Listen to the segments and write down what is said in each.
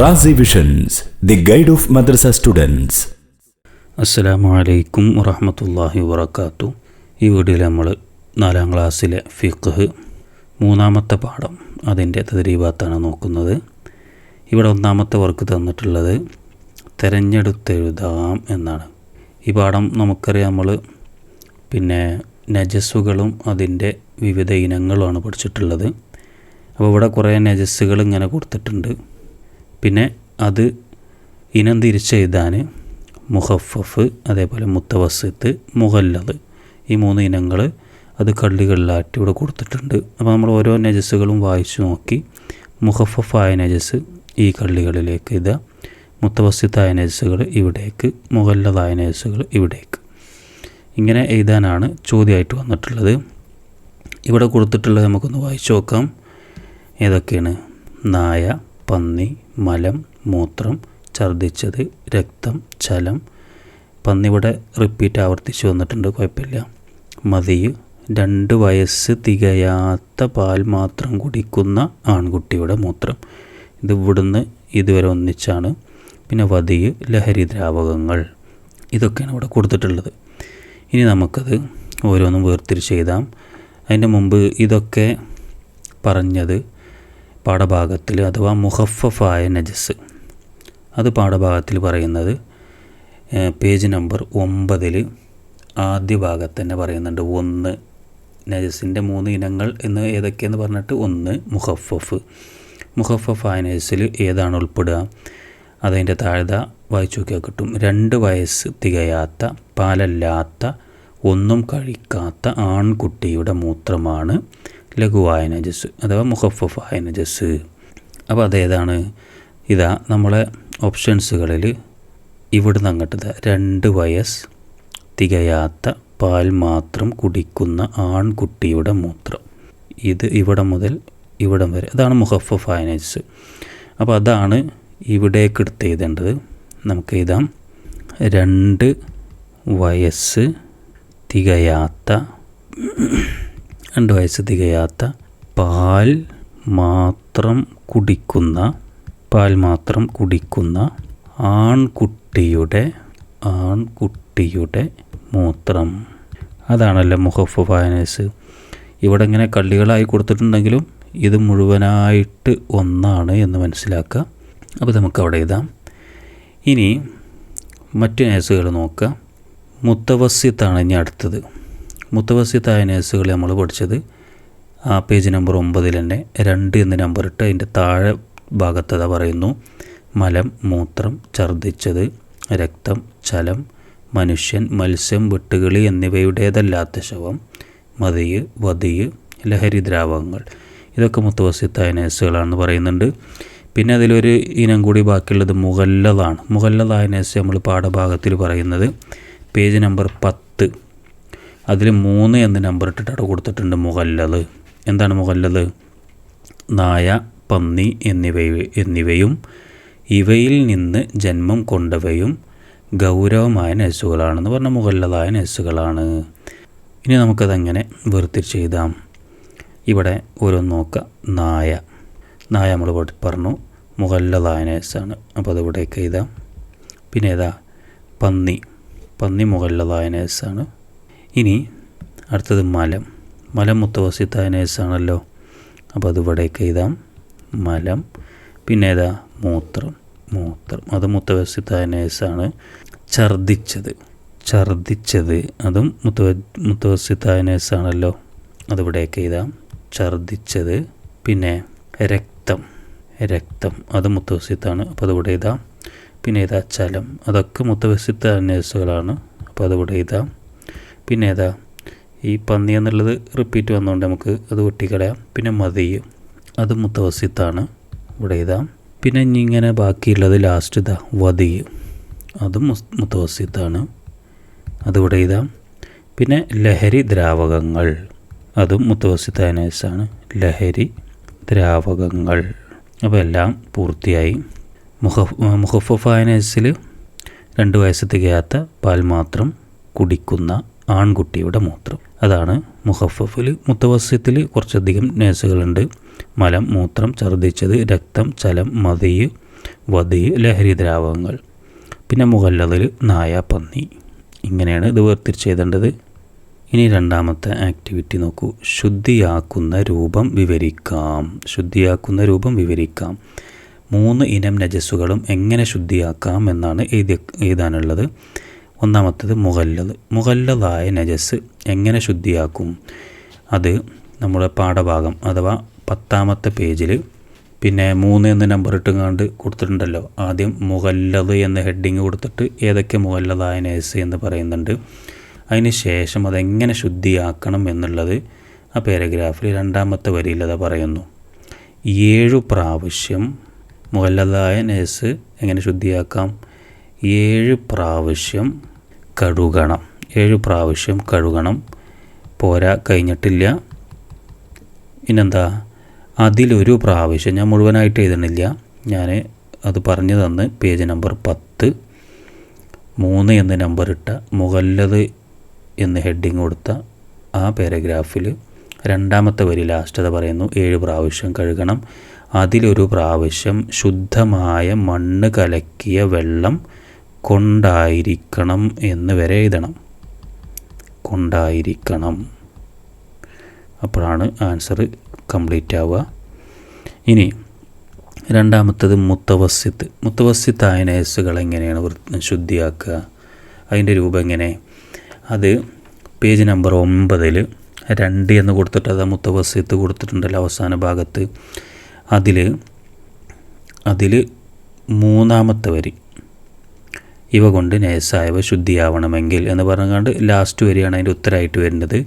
Razi visions the guide of madrasa students അസ്സലാമു അലൈക്കും വറഹമത്തല്ലാഹി വബർക്കാത്തു ഈ വീഡിയോയിൽ നമ്മൾ നാലാം ക്ലാസ്സിലെ ഫിഖ് മൂന്നാമത്തെ പാഠം അതിന്റെ തദരീഭാത്താണ് നോക്കുന്നത്. ഇവിടെ ഒന്നാമത്തെ വർക്ക് തന്നിട്ടുള്ളത് തിരഞ്ഞെടുത്തെഴുതാം എന്നാണ്. ഈ പാഠം നമുക്കറിയാം നമ്മൾ പിന്നെ നജസ്സുകളും അതിന്റെ വിവിധ ഇനങ്ങളുമാണ് പഠിച്ചിട്ടുള്ളത്. അപ്പോൾ ഇവിടെ കുറേ നജസ്സുകൾ ഇങ്ങനെ കൊടുത്തിട്ടുണ്ട്. പിന്നെ അത് ഇനം തിരിച്ചെഴുതാൻ മുഹഫഫ് അതേപോലെ മുത്തവസത്ത് മുഹല്ലത് ഈ മൂന്ന് ഇനങ്ങൾ അത് കള്ളികളിലായിട്ട് ഇവിടെ കൊടുത്തിട്ടുണ്ട്. അപ്പോൾ നമ്മൾ ഓരോ നജസ്സുകളും വായിച്ചു നോക്കി. മുഹഫഫായ നജസ് ഈ കള്ളികളിലേക്ക് ഇതാ മുത്തവസ്യത്തായ നജസ്സുകൾ ഇവിടേക്ക് മുഹല്ലതായ നജസ്സുകൾ ഇവിടേക്ക്. ഇങ്ങനെ എഴുതാനാണ് ചോദ്യമായിട്ട് വന്നിട്ടുള്ളത്. ഇവിടെ കൊടുത്തിട്ടുള്ളത് നമുക്കൊന്ന് വായിച്ചു നോക്കാം. ഏതൊക്കെയാണ്? നായ പന്നി മലം മൂത്രം ഛർദ്ദിച്ചത് രക്തം ചലം പന്നിവിടെ റിപ്പീറ്റ് ആവർത്തിച്ച് വന്നിട്ടുണ്ട് കുഴപ്പമില്ല. മതി. രണ്ട് വയസ്സ് തികയാത്ത പാൽ മാത്രം കുടിക്കുന്ന ആൺകുട്ടിയുടെ മൂത്രം. ഇത് ഇവിടുന്ന് ഇതുവരെ ഒന്നിച്ചാണ്. പിന്നെ വതി ലഹരി ദ്രാവകങ്ങൾ. ഇതൊക്കെയാണ് ഇവിടെ കൊടുത്തിട്ടുള്ളത്. ഇനി നമുക്കത് ഓരോന്നും വേർതിരിച്ച് ചെയ്താം അതിന്റെ മുമ്പ് ഇതൊക്കെ പറഞ്ഞത് പാഠഭാഗത്തിൽ അഥവാ മുഹഫഫായ നജസ്. അത് പാഠഭാഗത്തിൽ പറയുന്നത് പേജ് നമ്പർ ഒമ്പതിൽ ആദ്യ ഭാഗത്ത് തന്നെ പറയുന്നുണ്ട്. ഒന്ന് നജസിന്റെ മൂന്ന് ഇനങ്ങൾ എന്ന് ഏതൊക്കെയെന്ന് പറഞ്ഞിട്ട് ഒന്ന് മുഹഫഫ്. മുഹഫഫായ നജസിൽ ഏതാണ് ഉൾപ്പെടുക? അതതിന്റെ താഴ്ത വായിച്ചു നോക്കിയാൽ കിട്ടും. രണ്ട് വയസ്സ് തികയാത്ത പാലല്ലാത്ത ഒന്നും കഴിക്കാത്ത ആൺകുട്ടിയുടെ മൂത്രമാണ് ലഘുവായ നജസ് അഥവാ മുഹഫഫായ നജസ് അപ്പോൾ അതേതാണ് ഇതാ നമ്മളെ ഓപ്ഷൻസുകളിൽ ഇവിടുന്ന് അങ്ങോട്ട് രണ്ട് വയസ്സ് തികയാത്ത പാൽ മാത്രം കുടിക്കുന്ന ആൺകുട്ടിയുടെ മൂത്രം. ഇത് ഇവിടെ മുതൽ ഇവിടം വരെ. അതാണ് മുഹഫഫായ നജസ് അപ്പോൾ അതാണ് ഇവിടേക്ക് എടുത്ത് എഴുതേണ്ടത് നമുക്ക് എഴുതാം രണ്ട് വയസ്സ് തികയാത്ത രണ്ട് വയസ്സ് തികയാത്ത പാൽ മാത്രം കുടിക്കുന്ന പാൽ മാത്രം കുടിക്കുന്ന ആൺകുട്ടിയുടെ ആൺകുട്ടിയുടെ മൂത്രം. അതാണല്ലോ മുഹഫ് ഫൈനൻസ് ഇവിടെ ഇങ്ങനെ കള്ളികളായി കൊടുത്തിട്ടുണ്ടെങ്കിലും ഇത് മുഴുവനായിട്ട് ഒന്നാണ് എന്ന് മനസ്സിലാക്കുക. അപ്പോൾ നമുക്ക് അവിടെ എഴുതാം. ഇനി മറ്റു നേഴ്സുകൾ നോക്കുക. മുത്തവസ്യത്താണ് ഇനി അടുത്തത്. മുത്തവസ്യത്തായ നേഴ്സുകൾ നമ്മൾ പഠിച്ചത് ആ പേജ് നമ്പർ ഒമ്പതിൽ തന്നെ രണ്ട് എന്ന നമ്പർ ഇട്ട് അതിന്റെ താഴെ ഭാഗത്തത പറയുന്നു. മലം മൂത്രം ഛർദ്ദിച്ചത് രക്തം ചലം മനുഷ്യൻ മത്സ്യം വെട്ടുകിളി എന്നിവയുടേതല്ലാത്ത ശവം മതിയ് വതിയ് ലഹരി ദ്രാവകങ്ങൾ. ഇതൊക്കെ മുത്തവസ്യത്തായ നേഴ്സുകളാണെന്ന് പറയുന്നുണ്ട്. പിന്നെ അതിലൊരു ഇനം കൂടി ബാക്കിയുള്ളത് മുഗല്ലതാണ് മുഗല്ലതായ നേഴ്സ് നമ്മൾ പാഠഭാഗത്തിൽ പറയുന്നത്. പേജ് നമ്പർ പത്ത് അതിൽ മൂന്ന് എന്ന നമ്പർ ഇട്ടിട്ട് അവിടെ കൊടുത്തിട്ടുണ്ട് മുഗല്ലത് എന്താണ് മുഗല്ലത് നായ പന്നി എന്നിവ എന്നിവയും ഇവയിൽ നിന്ന് ജന്മം കൊണ്ടവയും ഗൗരവമായ നെസ്സുകളാണെന്ന് പറഞ്ഞ മുഗല്ലതായ നെസ്സുകളാണ് ഇനി നമുക്കതങ്ങനെ വേർതിരിച്ച് ഇവിടെ ഓരോന്ന് നോക്കുക നായ. നായ നമ്മൾ പറഞ്ഞു മുഗല്ലതായ നെസ്സാണ് അപ്പോൾ അത് ഇവിടേക്ക് എഴുതാം. പിന്നെ ഏതാ? പന്നി. പന്നി മുഗല്ലതായ നെസ്സാണ് ഇനി അടുത്തത് മലം. മലം മുത്തവസിത്തായ നേഴ്സാണല്ലോ അപ്പോൾ അത് ഇവിടേക്ക് എഴുതാം. മലം. പിന്നെ ഏതാ? മൂത്രം. മൂത്രം. അത് മുത്തവസിത്തായ നേഴ്സാണ് ഛർദിച്ചത് ഛർദിച്ചത് അതും മുത്തവ മുത്തവസിത്തായ നേഴ്സാണല്ലോ അതിവിടേക്ക് എഴുതാം. ഛർദിച്ചത് പിന്നെ രക്തം. രക്തം. അത് മുത്തവസിത്താണ്. അപ്പോൾ അതിവിടെ എഴുതാം. പിന്നെ ഏതാ? ചലം. അതൊക്കെ മുത്തവസിത്ത നേഴ്സുകളാണ് അപ്പോൾ അതിവിടെ എഴുതാം. പിന്നെ ഏതാ ഈ പന്നി എന്നുള്ളത് റിപ്പീറ്റ് വന്നതുകൊണ്ട് നമുക്ക് അത് വെട്ടിക്കളയാം. പിന്നെ മതി. അത് മുത്തവസിത്താണ്. ഇവിടെ ഇതാ. പിന്നെ ഇങ്ങനെ ബാക്കിയുള്ളത് ലാസ്റ്റ് ഇതാ. വതി. അതും മുത്തവസിത്താണ്. അതിവിടെ ഇതാ. പിന്നെ ലഹരി ദ്രാവകങ്ങൾ. അതും മുത്തവസിത്താനേഴ്സാണ് ലഹരി ദ്രാവകങ്ങൾ. അപ്പോൾ എല്ലാം പൂർത്തിയായി. മുഹഫ് മുഹഫഫായ നേഴ്സിൽ രണ്ട് വയസ്സ് തികയാത്ത പാൽ മാത്രം കുടിക്കുന്ന ആൺകുട്ടിയുടെ മൂത്രം. അതാണ് മുഹഫഫിൽ മുത്തവസ്യത്തിൽ കുറച്ചധികം നേഴ്സുകളുണ്ട്. മലം മൂത്രം ഛർദ്ദിച്ചത് രക്തം ചലം മതിയ് വതി ലഹരി ദ്രാവകങ്ങൾ. പിന്നെ മുഹല്ലതിൽ നായ പന്നി. ഇങ്ങനെയാണ് ഇത് വേർതിരിച്ചെഴുതേണ്ടത്. ഇനി രണ്ടാമത്തെ ആക്ടിവിറ്റി നോക്കൂ. ശുദ്ധിയാക്കുന്ന രൂപം വിവരിക്കാം. ശുദ്ധിയാക്കുന്ന രൂപം വിവരിക്കാം. മൂന്ന് ഇനം നജസ്സുകളും എങ്ങനെ ശുദ്ധിയാക്കാം എന്നാണ് എഴുതി എഴുതാനുള്ളത്. ഒന്നാമത്തത് മുഗല്ലത് മുഗല്ലതായ നജസ് എങ്ങനെ ശുദ്ധിയാക്കും? അത് നമ്മുടെ പാഠഭാഗം അഥവാ പത്താമത്തെ പേജിൽ പിന്നെ മൂന്ന് എന്ന് നമ്പർ ഇട്ടുകൊണ്ട് കൊടുത്തിട്ടുണ്ടല്ലോ. ആദ്യം മുഗല്ലത് എന്ന ഹെഡിങ് കൊടുത്തിട്ട് ഏതൊക്കെ മുഗല്ലതായ നജസ് എന്ന് പറയുന്നുണ്ട്. അതിന് ശേഷം അതെങ്ങനെ ശുദ്ധിയാക്കണം എന്നുള്ളത് ആ പാരഗ്രാഫിൽ രണ്ടാമത്തെ വരിയിൽ അത് പറയുന്നു. ഏഴു പ്രാവശ്യം മുഗല്ലതായ നജസ് എങ്ങനെ ശുദ്ധിയാക്കാം? ഏഴ് പ്രാവശ്യം കഴുകണം. ഏഴ് പ്രാവശ്യം കഴുകണം. പോരാ കഴിഞ്ഞിട്ടില്ല. പിന്നെന്താ? അതിലൊരു പ്രാവശ്യം ഞാൻ മുഴുവനായിട്ട് എഴുതണില്ല. ഞാൻ അത് പറഞ്ഞു തന്ന് പേജ് നമ്പർ പത്ത്. മൂന്ന് എന്ന നമ്പർ ഇട്ട മുകല്ലത് എന്ന് ഹെഡിങ് കൊടുത്ത ആ പാരഗ്രാഫിൽ രണ്ടാമത്തെ വരി ലാസ്റ്റ് അത് പറയുന്നു ഏഴ് പ്രാവശ്യം കഴുകണം. അതിലൊരു പ്രാവശ്യം ശുദ്ധമായ മണ്ണ് കലക്കിയ വെള്ളം കൊണ്ടായിരിക്കണം എന്ന് വരെ എഴുതണം. കൊണ്ടായിരിക്കണം. അപ്പോഴാണ് ആൻസർ കംപ്ലീറ്റ് ആവുക. ഇനി രണ്ടാമത്തത് മുത്തവസ്യത്ത്. മുത്തവസ്യത്ത് നേഴ്സുകൾ എങ്ങനെയാണ് ശുദ്ധിയാക്കുക? അതിന്റെ രൂപം എങ്ങനെ? അത് പേജ് നമ്പർ ഒമ്പതിൽ രണ്ട് എന്ന് കൊടുത്തിട്ട് അത് മുത്തവസ്യത്ത് കൊടുത്തിട്ടുണ്ടല്ലോ അവസാന ഭാഗത്ത്. അതിൽ അതിൽ മൂന്നാമത്തെ വരി. ഇവ കൊണ്ട് നജസ്സായവ ശുദ്ധിയാവണമെങ്കിൽ എന്ന് പറഞ്ഞുകൊണ്ട് ലാസ്റ്റ് വരികയാണ് അതിന്റെ ഉത്തരമായിട്ട് വരുന്നത്.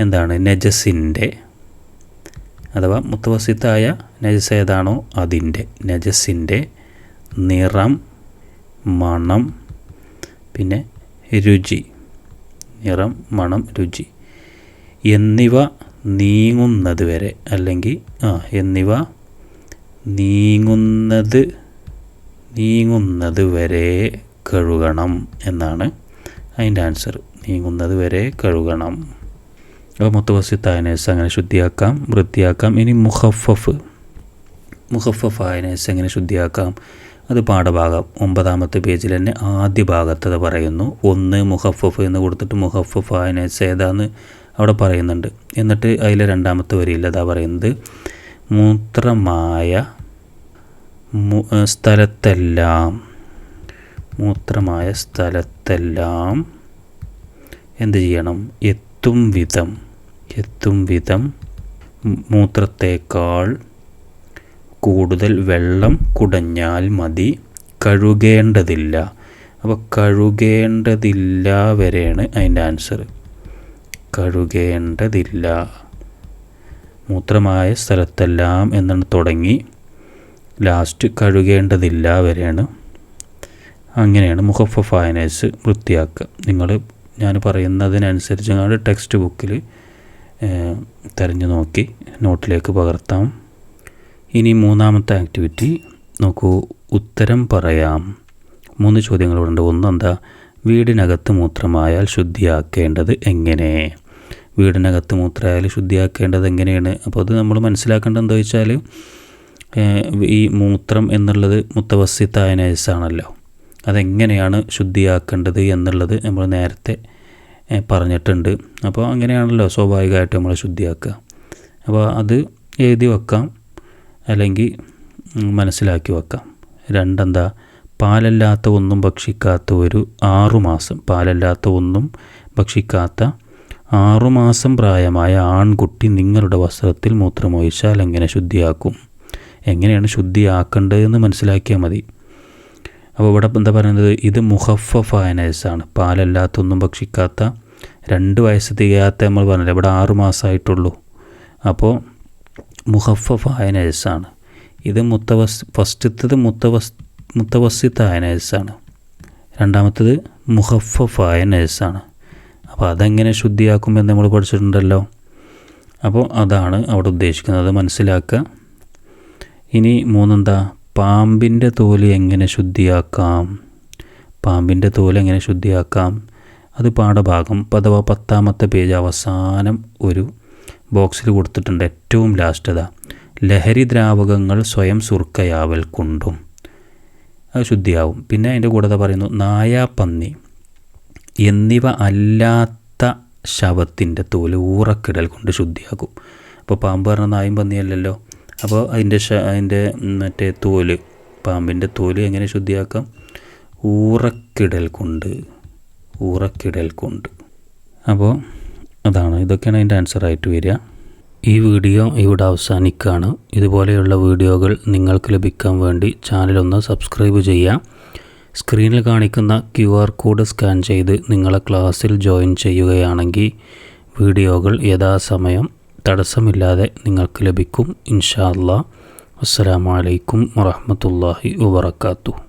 എന്താണ്? നജസിന്റെ അഥവാ മുത്തവസിത്തായ നജസ് ഏതാണോ അതിന്റെ. നജസിന്റെ നിറം മണം പിന്നെ രുചി. നിറം മണം രുചി. എന്നിവ നീങ്ങുന്നത് വരെ അല്ലെങ്കിൽ ആ എന്നിവ നീങ്ങുന്നത് നീങ്ങുന്നത് വരെ കഴുകണം എന്നാണ് അതിന്റെ ആൻസർ. നീങ്ങുന്നത് വരെ കഴുകണം. അപ്പോൾ മുത്തവസി തായനേസ് അങ്ങനെ ശുദ്ധിയാക്കാം വൃത്തിയാക്കാം ഇനി മുഹഫഫ്. മുഹഫഫ് ആയനേസ് എങ്ങനെ ശുദ്ധിയാക്കാം? അത് പാഠഭാഗം ഒമ്പതാമത്തെ പേജിൽ തന്നെ ആദ്യ ഭാഗത്ത് അത് പറയുന്നു. ഒന്ന് മുഹഫഫ് എന്ന് കൊടുത്തിട്ട് മുഹഫഫ് ആയനേസ് ഏതാന്ന് അവിടെ പറയുന്നുണ്ട്. എന്നിട്ട് അതിലെ രണ്ടാമത്തെ വരിയിൽ അതാ പറയുന്നത് മൂത്രമായ സ്ഥലത്തെല്ലാം മൂത്രമായ സ്ഥലത്തെല്ലാം എന്ത് ചെയ്യണം? എത്തും വിധം എത്തും വിധം മൂത്രത്തേക്കാൾ കൂടുതൽ വെള്ളം കുടഞ്ഞാൽ മതി. കഴുകേണ്ടതില്ല. അപ്പോൾ കഴുകേണ്ടതില്ല വരെയാണ് അതിന്റെ ആൻസർ കഴുകേണ്ടതില്ല. മൂത്രമായ സ്ഥലത്തെല്ലാം എന്നാണ് തുടങ്ങി. ലാസ്റ്റ് കഴുകേണ്ടതില്ല വരെയാണ്. അങ്ങനെയാണ് മുഖഫഫായനേഴ്സ് വൃത്തിയാക്കുക. നിങ്ങൾ ഞാൻ പറയുന്നതിനനുസരിച്ച് ഞങ്ങൾ ടെക്സ്റ്റ് ബുക്കിൽ തിരഞ്ഞു നോക്കി നോട്ടിലേക്ക് പകർത്താം. ഇനി മൂന്നാമത്തെ ആക്ടിവിറ്റി നോക്കൂ ഉത്തരം പറയാം. മൂന്ന് ചോദ്യങ്ങളുണ്ട് ഒന്നെന്താ? വീടിനകത്ത് മൂത്രമായാൽ ശുദ്ധിയാക്കേണ്ടത് എങ്ങനെ? വീടിനകത്ത് മൂത്രമായാൽ ശുദ്ധിയാക്കേണ്ടത് എങ്ങനെയാണ്? അപ്പോൾ അത് നമ്മൾ മനസ്സിലാക്കേണ്ടത് എന്താ വെച്ചാൽ ഈ മൂത്രം എന്നുള്ളത് മുത്തവസ്യത്തായ നയസാണല്ലോ അതെങ്ങനെയാണ് ശുദ്ധിയാക്കേണ്ടത് എന്നുള്ളത് നമ്മൾ നേരത്തെ പറഞ്ഞിട്ടുണ്ട്. അപ്പോൾ അങ്ങനെയാണല്ലോ സ്വാഭാവികമായിട്ട് നമ്മൾ ശുദ്ധിയാക്കുക. അപ്പോൾ അത് എഴുതി വെക്കാം അല്ലെങ്കിൽ മനസ്സിലാക്കി വെക്കാം. രണ്ടെന്താ? പാലല്ലാത്ത ഒന്നും ഭക്ഷിക്കാത്ത ഒരു ആറുമാസം. പാലല്ലാത്ത ഒന്നും ഭക്ഷിക്കാത്ത ആറുമാസം പ്രായമായ ആൺകുട്ടി നിങ്ങളുടെ വസ്ത്രത്തിൽ മൂത്രമൊഴിച്ചാൽ എങ്ങനെ ശുദ്ധിയാക്കും? എങ്ങനെയാണ് ശുദ്ധിയാക്കേണ്ടതെന്ന് മനസ്സിലാക്കിയാൽ മതി. അപ്പോൾ ഇവിടെ എന്താ പറയുന്നത്? ഇത് മുഹഫഫായ നഴ്സാണ് പാലല്ലാത്തൊന്നും ഭക്ഷിക്കാത്ത രണ്ട് വയസ്സ് തികയാത്ത നമ്മൾ പറഞ്ഞില്ല? ഇവിടെ ആറു മാസമായിട്ടുള്ളൂ അപ്പോൾ മുഹഫഫായ നഴ്സാണ് ഇത് മുത്തവസ് ഫസ്റ്റത്തത് മുത്തവസ് മുത്തവസിത്തായ നഴ്സാണ് രണ്ടാമത്തത് മുഹഫഫായ നേഴ്സാണ് അപ്പോൾ അതെങ്ങനെ ശുദ്ധിയാക്കുമെന്ന് നമ്മൾ പഠിച്ചിട്ടുണ്ടല്ലോ. അപ്പോൾ അതാണ് അവിടെ ഉദ്ദേശിക്കുന്നത്. അത് മനസ്സിലാക്കുക. ഇനി മൂന്നെന്താ? പാമ്പിന്റെ തോൽ എങ്ങനെ ശുദ്ധിയാക്കാം? പാമ്പിന്റെ തോൽ എങ്ങനെ ശുദ്ധിയാക്കാം? അത് പാഠഭാഗം അഥവാ പത്താമത്തെ പേജ് അവസാനം ഒരു ബോക്സിൽ കൊടുത്തിട്ടുണ്ട്. ഏറ്റവും ലാസ്റ്റ് അതാ ലഹരി ദ്രാവകങ്ങൾ സ്വയം സുർക്കയാവൽ കൊണ്ടും അത് ശുദ്ധിയാവും. പിന്നെ അതിന്റെ കൂടെ പറയുന്നു നായ പന്നി എന്നിവ അല്ലാത്ത ശവത്തിന്റെ തോൽ ഊറക്കിടൽ കൊണ്ട് ശുദ്ധിയാക്കും. അപ്പോൾ പാമ്പ് പറഞ്ഞ നായും പന്നിയല്ലല്ലോ അപ്പോൾ അതിന്റെ അതിന്റെ മറ്റേ തോൽ പാമ്പിന്റെ തോൽ എങ്ങനെ ശുദ്ധിയാക്കാം? ഊറക്കിടൽ കൊണ്ട് ഊറക്കിടൽ കൊണ്ട്. അപ്പോൾ അതാണ് ഇതൊക്കെയാണ് അതിന്റെ ആൻസർ ആയിട്ട് വരിക. ഈ വീഡിയോ ഇവിടെ അവസാനിക്കുകയാണ്. ഇതുപോലെയുള്ള വീഡിയോകൾ നിങ്ങൾക്ക് ലഭിക്കാൻ വേണ്ടി ചാനലൊന്ന് സബ്സ്ക്രൈബ് ചെയ്യുക. സ്ക്രീനിൽ കാണിക്കുന്ന ക്യു ആർ കോഡ് സ്കാൻ ചെയ്ത് നിങ്ങളെ ക്ലാസ്സിൽ ജോയിൻ ചെയ്യുകയാണെങ്കിൽ വീഡിയോകൾ യഥാസമയം തടസ്സമില്ലാതെ നിങ്ങൾക്ക് ലഭിക്കും. ഇൻഷാ അല്ലാ. അസ്സാം വലൈക്കും വറഹമത്തല്ലാഹി വബറകാതുഹു.